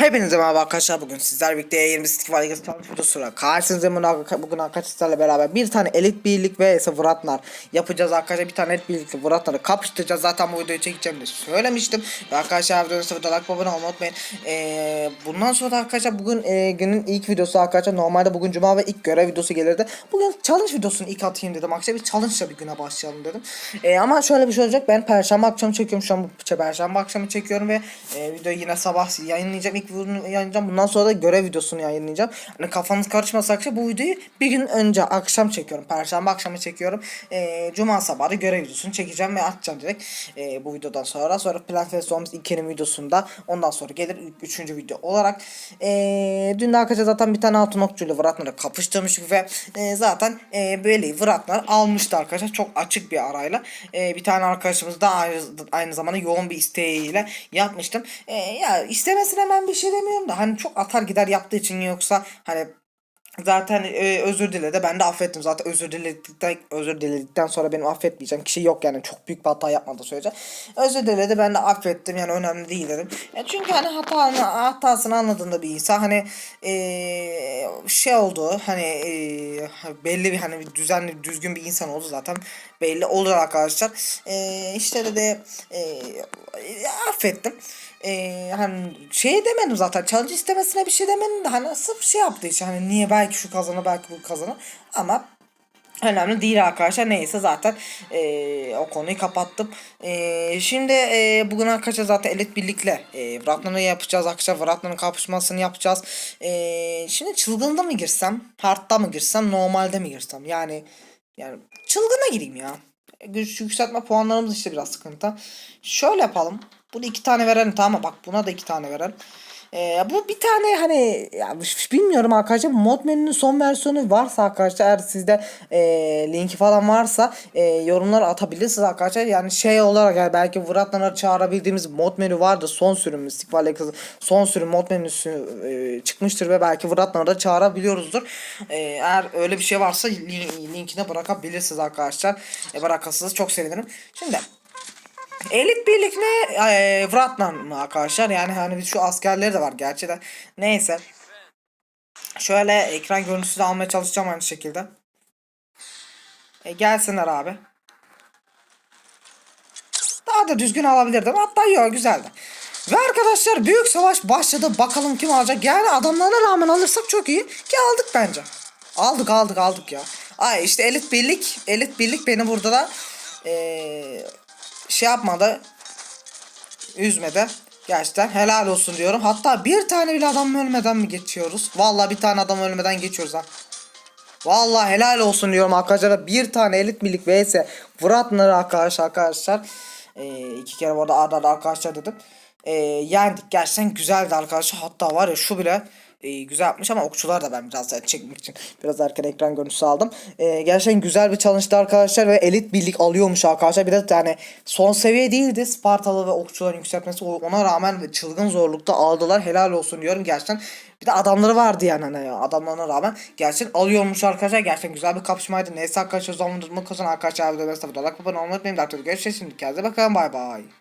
Hepinize merhaba arkadaşlar. Bugün sizler birlikte 20 Stick var Ligası tanıtım videosuyla karşınızdayım bugün, bugün arkadaşlarla beraber bir tane elit birlik ve ise Vratnar yapacağız arkadaşlar. Bir tane elit birlikle Vratnar'ı kapıştıracağız. Zaten bu videoyu çekeceğim diye söylemiştim. Ve arkadaşlar videonun sıfırda like olmayı unutmayın. Ee, bundan sonra da arkadaşlar bugün e, günün ilk videosu arkadaşlar. Normalde bugün cuma ve ilk görev videosu gelirdi. Bugün challenge videosunu ilk atayım dedim. Arkadaşlar bir challenge bir güne başlayalım dedim. Ee, ama şöyle bir şey olacak. Ben perşembe akşamı çekiyorum. Şu an perşembe akşamı çekiyorum ve e, videoyu yine sabah yayınlayacağım. İlk videonu yayınlayacağım. Bundan sonra da görev videosunu yayınlayacağım. Hani kafanız karışmasa arkadaşlar bu videoyu bir gün önce akşam çekiyorum. Perşembe akşamı çekiyorum. Ee, Cuma sabahı görev videosunu çekeceğim ve atacağım direkt ee, bu videodan sonra. Sonra Plant vs Zombies 2'nin videosunda ondan sonra gelir 3. video olarak. Ee, dün de arkadaşlar zaten bir tane altın okçuyla Vratnar'ı kapıştırmıştık ve e, zaten e, böyle Vratnar almıştı arkadaşlar. Çok açık bir arayla. E, bir tane arkadaşımız da aynı, aynı zamanda yoğun bir isteğiyle yapmıştım. E, ya istemesine hemen bir şey demiyorum da hani çok atar gider yaptığı için yoksa hani Zaten e, özür diledi. Ben de affettim. Zaten özür diledikten özür diledikten sonra benim affetmeyeceğim kişi yok yani çok büyük bir hata yapmadı sürece. Özür diledi. Ben de affettim. Yani önemli değil dedim. Ya çünkü hani hatanı hatasını anladığında bir insan hani e, şey oldu. Hani e, belli bir hani düzenli düzgün bir insan oldu zaten. Belli olur arkadaşlar. E, işte de, de e, affettim e, hani şey demedim zaten challenge istemesine bir şey demedim de hani sırf şey yaptığı için hani niye belki şu kazanır belki bu kazanır ama Önemli değil arkadaşlar. Neyse zaten e, o konuyu kapattım. E, şimdi e, bugün arkadaşlar zaten elit birlikle e, Vratna'nı yapacağız arkadaşlar. Vratna'nın kapışmasını yapacağız. E, şimdi çılgında mı girsem? Hard'da mı girsem? Normalde mi girsem? Yani yani çılgına gireyim ya. Güç yükseltme puanlarımız işte biraz sıkıntı. Şöyle yapalım. Bunu iki tane verelim tamam mı? Bak buna da iki tane verelim. Ee, bu bir tane hani ya, bilmiyorum arkadaşlar. Mod menünün son versiyonu varsa arkadaşlar eğer sizde e, linki falan varsa e, yorumlara atabilirsiniz arkadaşlar. Yani şey olarak yani belki Vratlan'a çağırabildiğimiz mod menü vardı. Son sürüm Mystic Valley son sürüm mod menüsü e, çıkmıştır ve belki Vratlan'a da çağırabiliyoruzdur. E, eğer öyle bir şey varsa linkine bırakabilirsiniz arkadaşlar. E, bırakırsanız çok sevinirim. Şimdi Elit birlik ne? E, Vratnan mı arkadaşlar? Yani hani şu askerleri de var gerçi. Neyse. Şöyle ekran görüntüsü de almaya çalışacağım aynı şekilde. E, gelsinler abi. Daha da düzgün alabilirdim. Hatta yok güzeldi. Ve arkadaşlar büyük savaş başladı. Bakalım kim alacak. Yani adamlarına rağmen alırsak çok iyi. Ki aldık bence. Aldık aldık aldık ya. Ay işte elit birlik. Elit birlik beni burada da ee, şey yapmadı. Üzmedi. Gerçekten helal olsun diyorum. Hatta bir tane bile adam ölmeden mi geçiyoruz? Vallahi bir tane adam ölmeden geçiyoruz ha. Vallahi helal olsun diyorum arkadaşlar. Bir tane elit birlik vs. Vratnar arkadaşlar arkadaşlar. Ee, iki kere bu arada arkadaşlar dedim. Ee, yendik. Gerçekten güzeldi arkadaşlar. Hatta var ya şu bile e, güzel yapmış ama okçular da ben biraz daha çekmek için biraz erken ekran görüntüsü aldım. E, gerçekten güzel bir challenge'dı arkadaşlar ve elit birlik alıyormuş arkadaşlar. Bir de yani son seviye değildi Spartalı ve okçuların yükseltmesi ona rağmen çılgın zorlukta aldılar. Helal olsun diyorum gerçekten. Bir de adamları vardı yani hani adamlarına rağmen gerçekten alıyormuş arkadaşlar. Gerçekten güzel bir kapışmaydı. Neyse arkadaşlar o zaman durma kazan arkadaşlar. Videoyu mesela like abone olmayı unutmayın. Görüşürüz şimdi. Kendinize bakın. Bay bay.